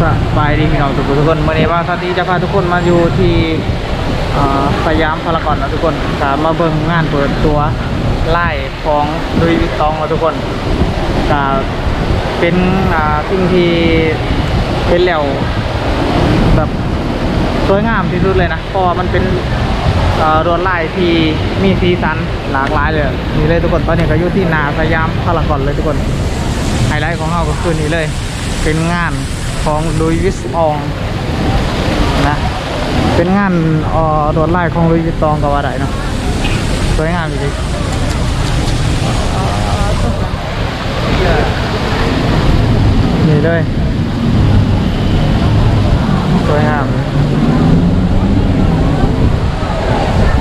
สบายดีพี่น้องทุกคนทุกคนวันนี้ว่าสวัสดีจะพาทุกคนมาอยู่ที่สยามพารากอนนะทุกคนสามมาเบิ่งงานเปิดตัวไล่ของลุยวิตองนะทุกคนก็เป็นสิ่งที่เป็นแล้วแบบสวยงามที่สุดเลยนะเพราะว่ามันเป็นรวดลายที่มีสีสันหลากหลายเลยนี่เลยทุกคนตอนนี้ก็อยู่ที่นาสยามพารากอนเลยทุกคนไฮไลท์ของเราก็คือนี้เลย เป็นงาน ของลุยวิสอองนะเป็นงานออโดดไล่ของลุยวิสตองกับว่าไดเนาะสวยงามจริงนี่เลยสวยงาม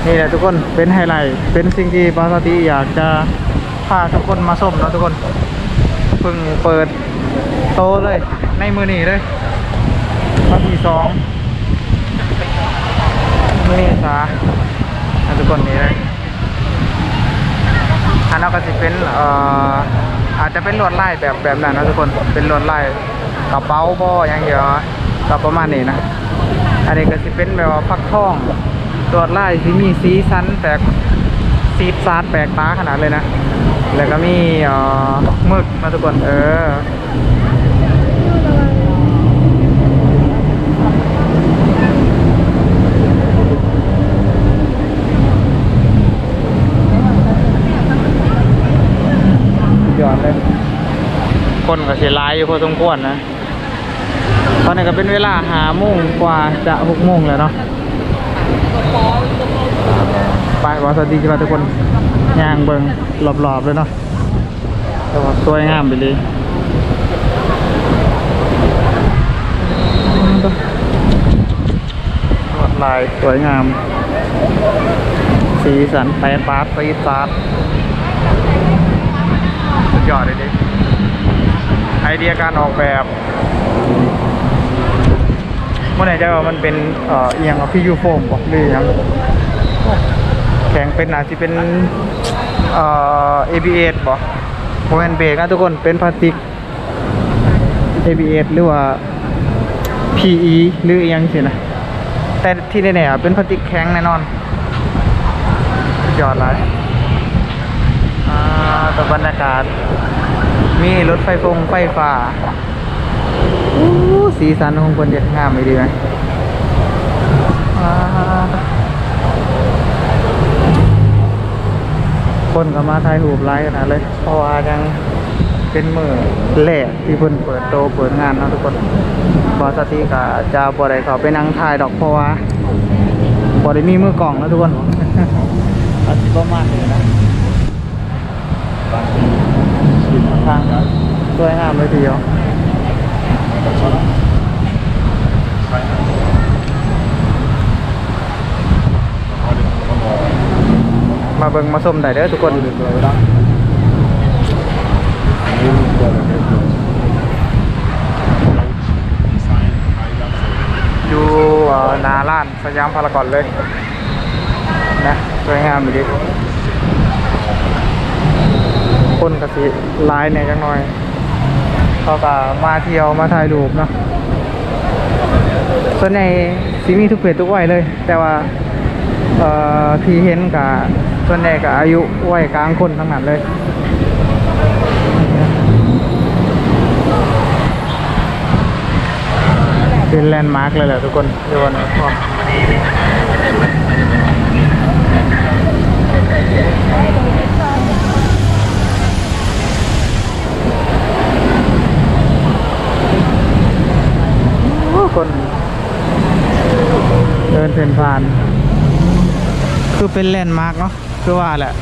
นี่แหละทุกคนเป็นไฮไลท์เป็นสิ่งที่ปาสติอยากจะพาทุกคนมาชมเนาะทุกคนเพิ่งเปิด โตเลย ในมือหนีเลยวันที่สองเมษาให้ทุกคนนี้เลยอันนั้นก็จะเป็นเอ่ออาจจะเป็นลวดลายแบบแบบนั้นนะทุกคนเป็นลวดลายกระเป๋าบ่อย่างเดียวก็ประมาณนี้นะอันนี้ก็จะเป็นแบบว่าฟักท่องลวดลายที่มีสีสันแปลกสีซาดแปลกตาขนาดเลยนะแล้วก็มีเอ่อมึกมาทุกคนเออ ยอดเลย คนก็ เสียรายอยู่พอสมควรนะ ตอนนี้ก็เป็นเวลาหาโมงกว่าจะหกโมงแล้วเนาะไปวาสวัสดีครับทุกคนย่างเบิงรอบๆเลยเนาะแต่ว่าสวยงามไปเลยลวดลายสวยงาม สีสันแปรปาร์ตีซาร์สุดยอดเลยดิ ไอเดียการออกแบบเมื่อไหร่จะว่ามันเป็นเอ่อเอียงกับพี่ยูโฟมบอกหรือยังแข็งเป็นอาจจะเป็นเอ่อ ABS บ่โมเมนเบรกนะทุกคนเป็นพลาสติก ABS หรือว่า PE หรืออหยังสินะแต่ที่แน่ๆอะเป็นพลาสติกแข็งแน่นอนสุดยอดเลยอ่าตัวบรรยากาศ มีรถไฟฟงไฟฟ้าอู้สีสันของคนเด็ดงามไม่ดีไหมคนก็มาถ่ายรูปไลฟ์กันนะเลย เพราะว่ายังเป็นมือแรกที่เพิ่นเปิดโตเปิดงานนะทุกคนบอสติก็จะบ่ได้เขาไปนั่งถ่ายดอกเพราะว่าบ่ได้มีมือกล่องนะทุกคนอาจจะประมาณนี้นะางนะสวยงามเลยทีเดียวมาเบิ่งมาชมได้เด้อทุกคนอยู่นาล้านสยามพารากอนเลยนะสวยงามดี คนกสิหลายเนี่ยจังหน่อยเขาก็มาเที่ยวมาถ่ายรูปเนาะส่วนใหญ่สิมีทุกเพศทุกวัยเลย แต่ว่าเอ่อที่เห็นกับส่วนใหญ่กับอายุวัยกลางคนทั้งนั้นเลยเป็นแลนด์มาร์กเลยแหละทุกคนเดี๋ยววันนี้พอโอ้คนเดินเพ่นผ่าน คือเป็นแลนด์มาร์กเนาะคือว่าแหละ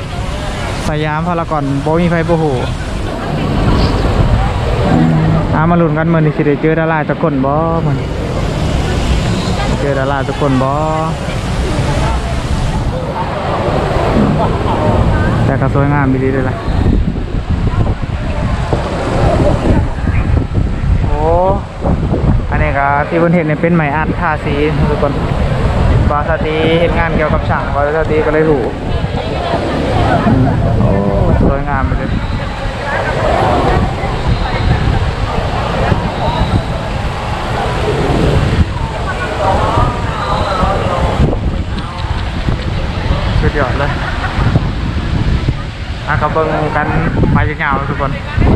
สยามพารากอนโบมีไฟโบโหอามาลุ้นกันเมื่อนี้สิได้เจอดาราทุกคนบ่มันเจอดาราทุกคนบ่แต่ก็สวยงามดีเลยล่ะโอ้อันนี้ก็ที่เพิ่นเห็นเนี่ยเป็นไม้อัดทาสีทุกคน บาสตีเห็นงานเกี่ยวกับช่างบาสตีก็เลยหูโอ้สวยงามไปเลยสุดยอดเลยอาก็เบงกันไปยาวาทุกคน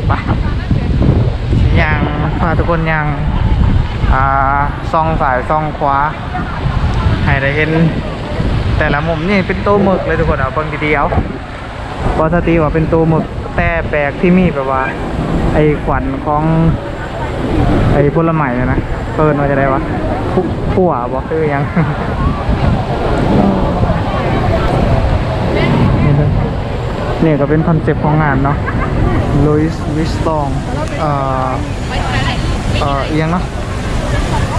ไปยังพาทุกคนยังอ่าซองสายซองคว้า ให้ได้เห็น แต่ละมุมนี่เป็นตัวหมึกเลยทุกคนเอาเบิ่งดีๆเอาปกติว่าเป็นตัวหมึกแต่แปลกที่มีแบบว่า ไอ้ขวัญของไอ้ผลไม้นะนะเปิดมาจะได้วะผู้ผัวบอกคือยังนี่ยก็เป็นคอนเซปต์ของงานเนาะลุยส์วิสตองเอ่อเอ่อเอียงเนาะ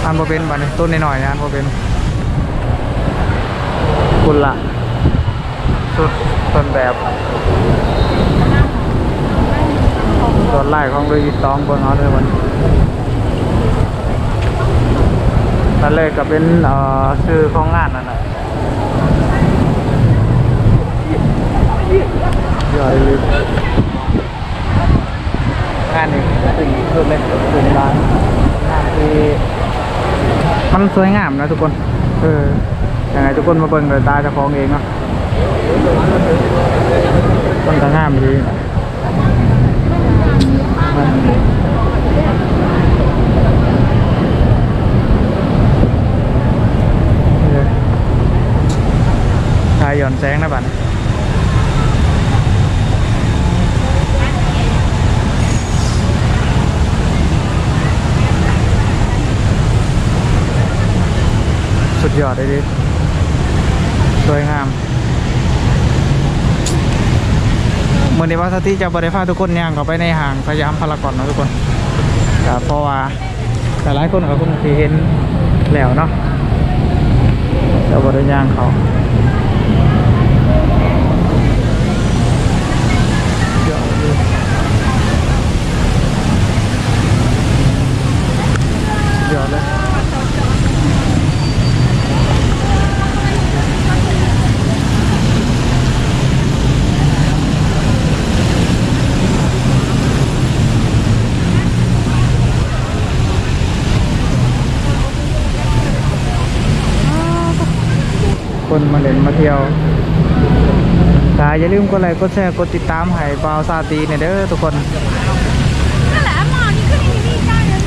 อ่านบ่เป็นบันี้ต้นหน่อยๆนะอ่านบ่เป็น กุละสุดต้นแบบส่วนไล่ของลุยตองบิ่งเอาเด้อมันนั่นเลยก็เป็นเอ่อชื่อของงานนั่นน่ะใหญ่เลยงานนี้สิ่งสุดเลยถึงร้านงานที่มันสวยงามนะทุกคน เออ ยังไงทุกคนมาเบิ่งโดยตาเจ้าของเองเนาะมันก็งามดีเออชายหย่อนแสงนะบัด สุ ดยอดเลยดิสวยงามเมื่อนี้ว่าสติจะบริพาทุกคนย่างเข้าไปในห้างสยายามพารากอนนะทุกคนก็เพราะว่าแต่หลายคนก็คงสิเห็นแล้วเนาะแต่บริย่างเขาเดี๋ยวดูสุดยอดเลย มาเล่นมาเที่ยวกาอย่าลืมกดไลค์กดแชร์กดติดตามให้บาวซาตีเนี่ยเด้อทุกคนนั่นแหละหมอนี่คือนี่นี่ได้เลย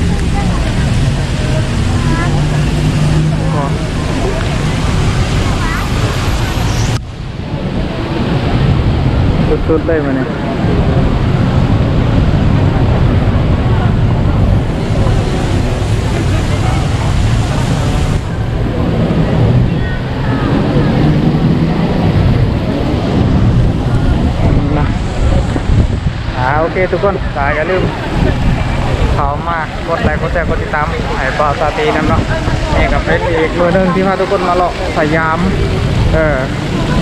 สุดๆเลยมาเนี่ยนะอ่าโอ เคทุกคนกาอย่าลืมเขามากดไลค์กดแชร์กดติดตามให้บอสาตีนั่นเนาะนี่กับเป็นอีกมือหนึ่งที่พาทุกคนมาเลาะสยาม เออ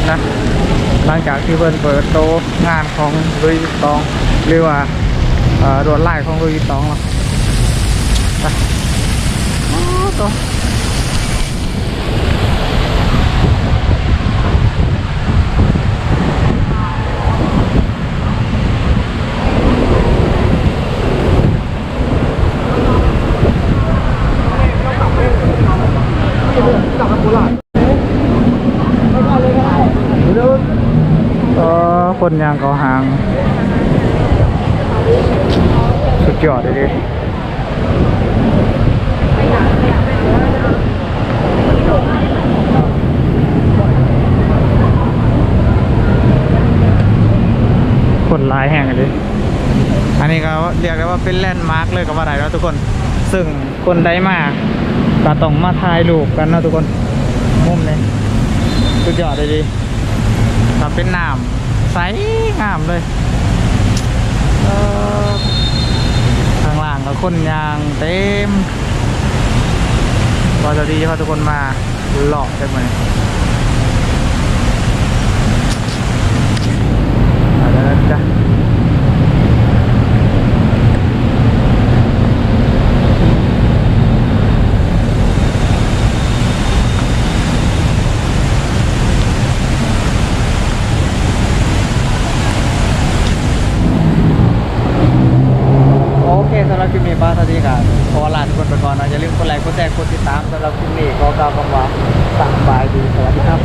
นะหลังจากที่เพิ่นเปิดโตะงานของลุยตองหรือว่าเอ่อดวนไล่ของลุยตองเนาะไปโอ้โตะเออ คนยางเขาหาง สุดยอดเลยดิคนลายแห่งเลยอันนี้ก็เรียกได้ว่าเป็นแลนด์มาร์กเลยกับว่าไรแล้วทุกคน ซึ่งคนใดมาก็ต้องมาถ่ายรูปกันนะทุกคน มุมนี้สุดยอดเลยดิถ้าเป็นน้ำ ใสงามเลยข้างล่างก็คนยางเต็มพอจะดีพาทุกคนมาหลอกได้ไหมเอาแล้วนะจ้ะ โอเคสำห รับคลิปนี้บ้านสวัสดีครับขอลาทุกคนไปก่อนนะอย่าลืมกดไลค์กดแชร์กดติดตามสำหรับคลิปนี้ขอกล่าวคำว่าสบายดีสวัสดีครับ